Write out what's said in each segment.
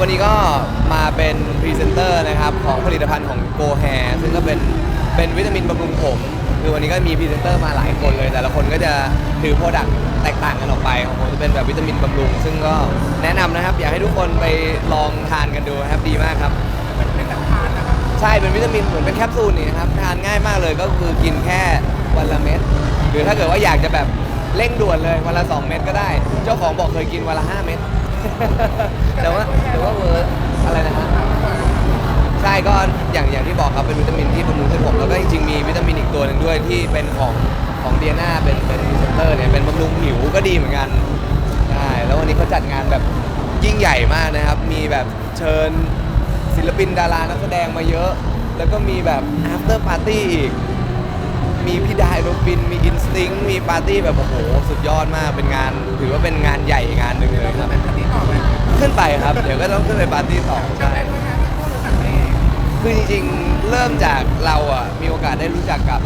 วันนี้ก็มาเป็นพรีเซนเตอร์นะครับของผลิตภัณฑ์ของโกแฮซึ่งก็เป็นเป็นวิตามินบำรุงผมคือวันนี้ก็มีพรีเซนเตอร์มาหลายคนเลย แต่ละคนก็จะถือโปรดักต์แตกต่างกันออกไปของผมจะเป็นแบบวิตามินบำรุง ซึ่งก็แนะนำนะครับ อยากให้ทุกคนไปลองทานกันดูนะครับดีมากครับเป็นแบบทานนะครับใช่เป็นวิตามินเหมือนเป็นแคปซูลนี่นะครับทานง่ายมากเลยก็คือกินแค่วันละเม็ดหรือถ้าเกิดว่าอยากจะแบบเร่งด่วนเลยวันละ 2 เม็ดก็ได้ เจ้าของบอกเคยกินวันละ 5 เม็ด แต่ว่าแต่ว่าเวิร์กอะไรนะฮะใช่ก็อย่างอย่างที่บอกครับเป็นวิตามินที่บำรุงเส้นผมแล้วก็จริงๆมีวิตามินอีกตัวหนึ่งด้วยที่เป็นของของเดียนาเป็นเป็นพรีเซนเตอร์เนี่ยเป็นบำรุงผิวก็ดีเหมือนกันใช่แล้ววันนี้เขาจัดงานแบบยิ่งใหญ่มากนะครับ มีแบบเชิญศิลปินดารานักแสดงมาเยอะ แล้วก็มีแบบ after party อีก มีพี่ดายโรบิน มีอินสติ้งมีปาร์ตี้แบบโอ้โหสุดยอดมากเป็นงาน ถือว่าเป็นงานใหญ่งานหนึ่งเลยครับเป็นอันนี้ต่อไปขึ้นไปครับ เดี๋ยวก็ต้องขึ้นไปปาร์ตี้ต่อจะใช่เป็นด้วยนะที่พูดภาษาเองคือจริงๆ เริ่มจากเราอะมีโอกาสได้รู้จักกับ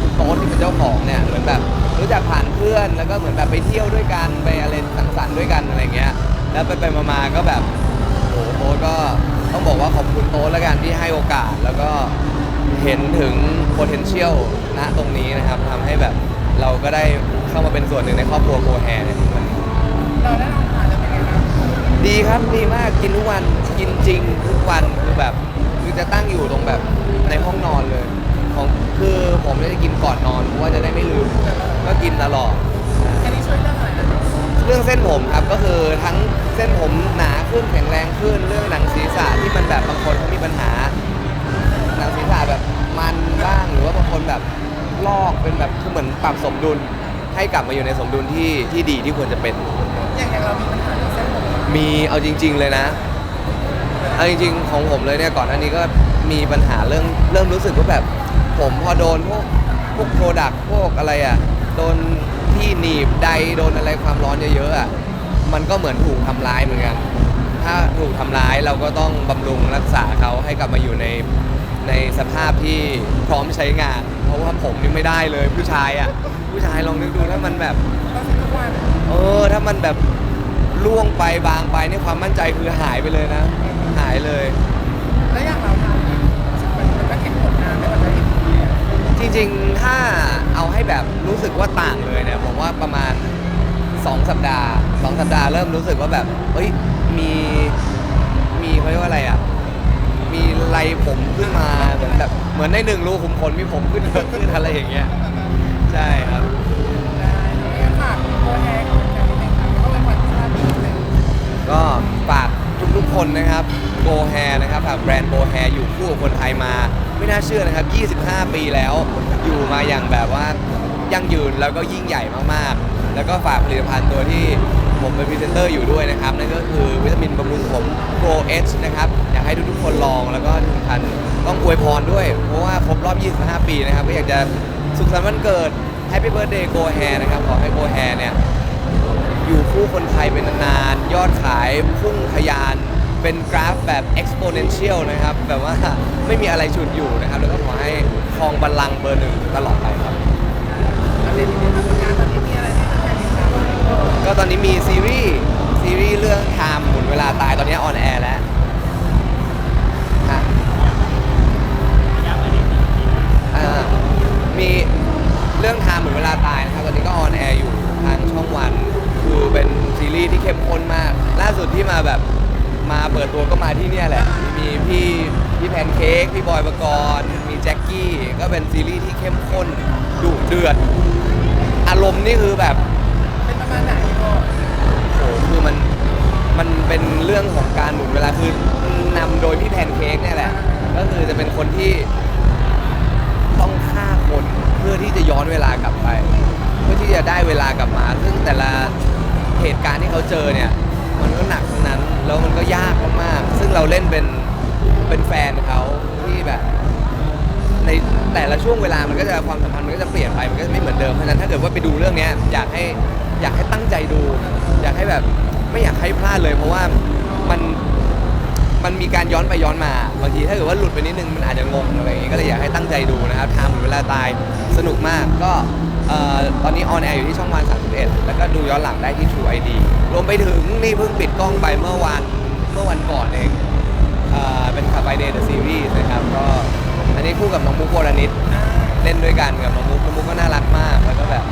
คุณโต๊ดที่เป็นเจ้าของเนี่ยเหมือนแบบรู้จักผ่านเพื่อนแล้วก็เหมือนแบบไปเที่ยวด้วยกันไปอะไรสังสรรค์ด้วยกันอะไรเงี้ย แล้วไปไปๆมาๆก็แบบโอ้โหโต๊ดก็ต้องบอกว่าขอบคุณโต๊ดแล้วกันที่ให้โอกาสแล้วก็เห็นถึง potential ณตรงนี้นะครับทำให้แบบเราก็ได้เข้ามาเป็นส่วนหนึ่งในครอบครัวโกแฮเนี่ยทุกวันนี้เราได้ลองทานแล้วเป็นไงครับดีครับดีมากกินทุกวันกินจริงทุกวันคือแบบคือจะตั้งอยู่ตรงแบบในห้องนอนเลย ของคือผมจะกินก่อนนอนเพราะว่าจะได้ไม่ลืมก็กินตลอดนะอันนี้ช่วยเรื่องอะไรนะเรื่องเส้นผมครับก็คือทั้งเส้นผมหนาขึ้นแข็งแรงขึ้นเรื่องหนังศีรษะที่มันแบบบางคนเขามีปัญหา หนังศีรษะแบบ มันบ้าง หรือว่าบางคนแบบลอกเป็นแบบคือเหมือนปรับสมดุลให้กลับมาอยู่ในสมดุลที่ที่ดีที่ควรจะเป็น อย่างอย่างเรามีปัญหาเรื่องเส้นผมมีเอาจริง ๆ เลยนะเอาจริง ๆ ของผมเลยเนี่ยก่อนหน้านี้ก็มีปัญหาเรื่องเริ่มรู้สึกว่าแบบ ผมพอโดนพวกพวกโปรดักพวกอะไรอะโดนที่หนีบใดโดนอะไรความร้อนเยอะๆอะมันก็เหมือนถูกทำร้ายเหมือนกัน ถ้าถูกทำร้ายเราก็ต้องบำรุงรักษาเขาให้กลับมาอยู่ใน ในสภาพที่พร้อมใช้งาน เพราะว่าผมนี่ไม่ได้เลยผู้ชายอะผู้ชายลองนึกดูถ้ามันแบบต้องใช้ทุกวันเออถ้ามันแบบล่วงไปบางไปนี่ความมั่นใจคือหายไปเลยนะ หายเลย แล้วอย่างเราทานมันมันก็เห็นผลงานไม่ว่าจะเห็นผลเนี่ยจริงๆ ถ้าเอาให้แบบรู้สึกว่าต่างเลยเนี่ยผมว่าประมาณ 2 สัปดาห์ 2 สัปดาห์เริ่มรู้สึกว่าแบบเฮ้ยมีมีเขาเรียกว่าอะไรอะมีไร ผมขึ้นมาเหมือนแบบเหมือนในหนึ่งรูขุมขนมีผมขึ้นเยอะขึ้นอะไรอย่างเงี้ยใช่ครับได้แล้วฝากตัวแทนของการนิดนึงครับแล้วก็เป็นวันชาตินิดนึงก็ฝากทุกๆคนนะครับโกแฮนะครับฝากแบรนด์โกแฮอยู่คู่กับคนไทยมา ไม่น่าเชื่อนะครับ 25 ปีแล้วอยู่มาอย่างแบบว่ายั่งยืนแล้วก็ยิ่งใหญ่มากๆ แล้วก็ฝากผลิตภัณฑ์ตัวที่ ผมเป็นพรีเซนเตอร์อยู่ด้วยนะครับ นั่นก็คือวิตามินบำรุงผม Pro H นะครับ อยากให้ทุกๆคนลองแล้วก็ที่สำคัญต้องอวยพรด้วย เพราะว่าครบรอบ 25 ปีนะครับ ก็อยากจะสุขสันต์วันเกิด Happy Birthday Go Hair นะครับ ขอให้ Go Hair เนี่ย อยู่คู่คนไทยเป็นนานๆ ยอดขายพุ่งทะยาน เป็นกราฟแบบ exponential นะครับ แบบว่าไม่มีอะไรฉุดอยู่นะครับ แล้วก็ขอให้ครองบัลลังก์เบอร์หนึ่งตลอดไปครับ ล่าสุดที่มาแบบมาเปิดตัวก็มาที่เนี่ยแหละ มีพี่พี่แพนเค้กพี่บอยประกรณ์มีแจ็คกี้ก็เป็นซีรีส์ที่เข้มข้นดุเดือด อารมณ์นี่คือแบบเป็นประมาณไหนก็โอ้โหคือมันมันเป็นเรื่องของการหมุนเวลาคือนำโดยพี่แพนเค้กเนี่ยแหละ ก็คือจะเป็นคนที่ต้องฆ่าคนเพื่อที่จะย้อนเวลากลับไป เพื่อที่จะได้เวลากลับมา ซึ่งแต่ละเหตุการณ์ที่เขาเจอเนี่ย มันก็หนักทั้งนั้น แล้วมันก็ยากมากๆ ซึ่งเราเล่นเป็นเป็นแฟนเขาที่แบบ ในแต่ละช่วงเวลามันก็จะความสัมพันธ์มันก็จะเปลี่ยนไปมันก็จะไม่เหมือนเดิมเพราะฉะนั้นถ้าเกิดว่าไปดูเรื่องเนี้ยอยากให้อยากให้ตั้งใจดู อยากให้แบบไม่อยากให้พลาดเลย เพราะว่ามันมันมีการย้อนไปย้อนมาบางทีถ้าเกิดว่าหลุดไปนิดนึงมันอาจจะงงอะไรอย่างงี้ก็เลยอยากให้ตั้งใจดูนะครับทำเวลาตายสนุกมากก็ เอ่อตอนนี้ออนแอร์อยู่ที่ช่องวัน 31 แล้วก็ดูย้อนหลังได้ที่ True ID รวมไปถึงนี่เพิ่งปิดกล้องไปเมื่อวันเมื่อวันก่อนเองอ่าเป็นขับไอเดย์เดอะซีรีส์นะครับก็อันนี้คู่กับน้องมุกโบรานิดเล่นด้วยกันกับน้องมุกน้องมุกก็น่ารักมากแล้วก็แบบ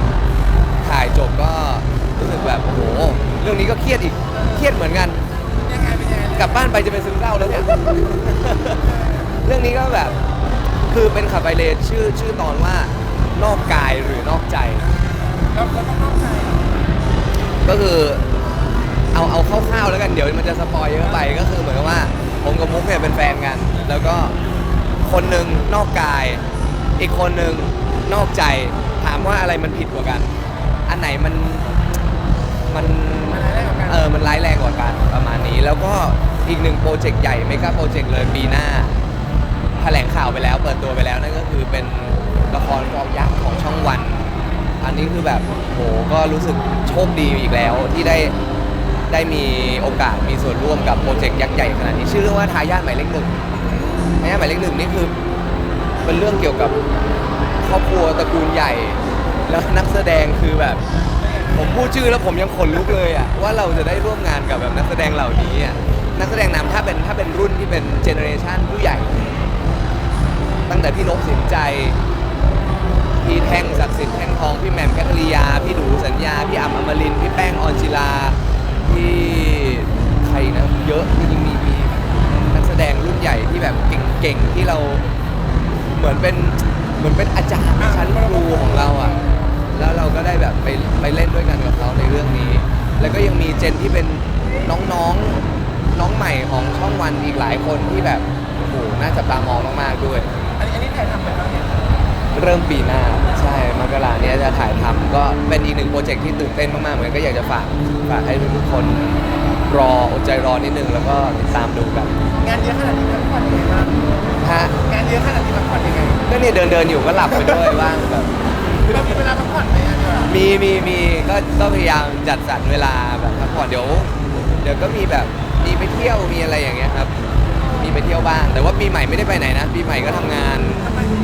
ถ่ายจบก็รู้สึกแบบโอ้โหเรื่องนี้ก็เครียดอีกเครียดเหมือนกัน ยังไงเป็นยังไงกลับบ้านไปจะเป็นซึมเศร้าแล้วเนี่ย เรื่องนี้ก็แบบ คือเป็นขับไบเลนชื่อชื่อตอนว่า นอกกายหรือนอกใจเราเราต้องเข้าใจก็คือเอาเอาคร่าวๆแล้วกันเดี๋ยวมันจะสปอยเยอะไปก็คือเหมือนกับว่าผมกับมุกเนี่ยเป็นแฟนกัน แล้วก็คนหนึ่งนอกกาย อีกคนหนึ่งนอกใจ ถามว่าอะไรมันผิดกว่ากัน อันไหนมันมันมันอะไรกับกันเออมันร้ายแรงกว่ากันประมาณนี้ แล้วก็อีกหนึ่งโปรเจกต์ใหญ่เมกะโปรเจกต์เลยปีหน้าแถลงข่าวไปแล้วเปิดตัวไปแล้วนั่นก็คือเป็น ละครฟอร์มยักษ์ของช่องวัน อันนี้คือแบบโหก็รู้สึกโชคดีอีกแล้วที่ได้ได้มีโอกาสมีส่วนร่วมกับโปรเจกต์ยักษ์ใหญ่ขนาดนี้ชื่อเรื่องว่าทายาทหมายเลขหนึ่งทายาทหมายเลขหนึ่งนี่คือเป็นเรื่องเกี่ยวกับครอบครัวตระกูลใหญ่ แล้วนักแสดงคือแบบ ผมพูดชื่อแล้วผมยังขนลุกเลยอะว่าเราจะได้ร่วมงานกับแบบนักแสดงเหล่านี้อะนักแสดงนำถ้าเป็นถ้าเป็นรุ่นที่เป็นเจเนอเรชันผู้ใหญ่ ตั้งแต่พี่นกสินใจ พี่แท่งศักดิ์สิทธิ์แท่งทอง พี่แหม่มแคทริยา พี่ดูสัญญา พี่อ่ำอมรินทร์พี่แป้งออนจิลา พี่ใครนะ เยอะจริงๆมีมีนักแสดงรุ่นใหญ่ที่แบบเก่งๆที่เราเหมือนเป็นเหมือนเป็นอาจารย์ชั้นครูของเราอะ แล้วเราก็ได้แบบไปไปเล่นด้วยกันกับเขาในเรื่องนี้ แล้วก็ยังมีเจนที่เป็นน้องๆน้องใหม่ของช่องวันอีกหลายคนที่แบบโอ้โหน่าจับตามองมากๆด้วย อันนี้อันนี้ถ่ายทำไปแล้วเนี่ย เริ่มปีหน้าใช่มกราเนี้ยจะถ่ายทำก็เป็นอีกหนึ่งโปรเจกต์ที่ตื่นเต้นมากๆเหมือนกันก็อยากจะฝากฝากให้ทุกๆคนรออดใจรอนิดนึงแล้วก็ติดตามดูกันงานเยอะขนาดนี้พักผ่อนยังไงบ้างฮะงานเยอะขนาดนี้พักผ่อนยังไงก็เนี่ยเดินเดินๆอยู่ก็หลับไปด้วยบ้างแบบ เรามีเวลาพักผ่อนไหมอะเดี๋ยวมีมีมีก็ก็พยายามจัดสรรเวลาแบบพักผ่อนเดี๋ยว เดี๋ยวก็มีแบบมีไปเที่ยวมีอะไรอย่างเงี้ยครับ มีไปเที่ยวบ้าง แต่ว่าปีใหม่ไม่ได้ไปไหนนะปีใหม่ก็ทำงานทำไมแบบที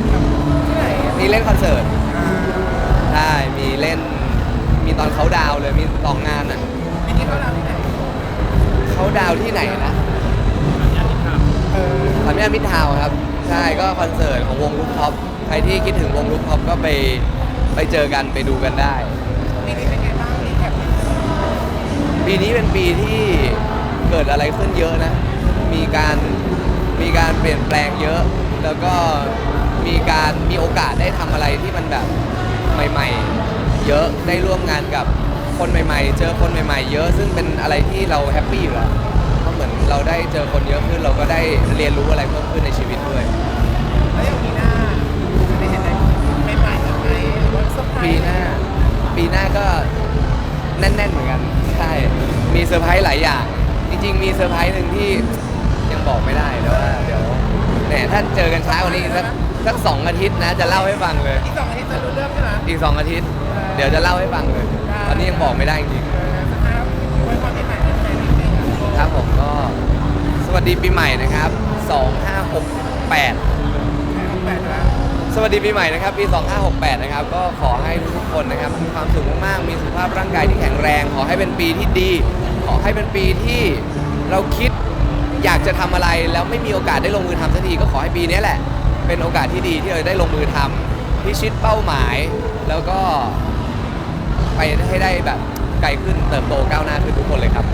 ่ไหนอะ มีเล่นคอนเสิร์ตอ่าใช่มีเล่นมีตอนเขาดาวน์เลยมีสองงานอะปีนี้เขาดาวน์ที่ไหนเขาดาวน์ที่ไหนนะเออสามย่านมิตรทาวน์ครับ ใช่ก็คอนเสิร์ตของวงลูกท็อปใครที่คิดถึงวงลูกท็อปก็ไปไปเจอกันไปดูกันได้ ปีนี้เป็นไงบ้างรีแคปปีนี้เป็นปีที่เกิดอะไรขึ้นเยอะนะ มีการมีการเปลี่ยนแปลงเยอะ แล้วก็ มีการมีโอกาสได้ทำอะไรที่มันแบบใหม่ ๆ เยอะได้ร่วมงานกับคนใหม่ ๆ เจอคนใหม่ ๆ เยอะซึ่งเป็นอะไรที่เราแฮปปี้อยู่แล้วเพราะเหมือนเราได้เจอคนเยอะขึ้นเราก็ได้เรียนรู้อะไรเพิ่มขึ้นในชีวิตด้วย แล้วอย่างปีหน้าจะได้เห็นอะไรใหม่ๆแบบไหนหรือว่าเซอร์ไพรส์ปีหน้า ปีหน้าก็แน่น ๆ เหมือนกัน ใช่ มีเซอร์ไพรส์หลายอย่าง จริง ๆ มีเซอร์ไพรส์หนึ่งที่ยังบอกไม่ได้แต่ว่าเดี๋ยว เนี่ยถ้าเจอกันช้ากว่านี้อีกสักสักสองอาทิตย์นะจะเล่าให้ฟังเลย อีกสองอาทิตย์จะรู้เรื่องใช่ไหมอีกสองอาทิตย์ เดี๋ยวจะเล่าให้ฟังเลย ตอนนี้ยังบอกไม่ได้จริงเออสภาพไว้ความปีใหม่ได้ไหมนิดนึงอะๆครับผมก็ สวัสดีปีใหม่นะครับ 2568 แปดแล้วสวัสดีปีใหม่นะครับ ปี 2568 นะครับ ก็ขอให้ทุกๆคนนะครับมีความสุขมากๆมีสุขภาพร่างกายที่แข็งแรง ขอให้เป็นปีที่ดี ขอให้เป็นปีที่เราคิด อยากจะทำอะไรแล้วไม่มีโอกาสได้ลงมือทำสักทีก็ขอให้ปีนี้แหละ เป็นโอกาสที่ดีที่เราได้ลงมือทำพิชิตเป้าหมาย แล้วก็ไปให้ได้แบบไกลขึ้นเติบโตก้าวหน้าขึ้นทุกคนเลยครับ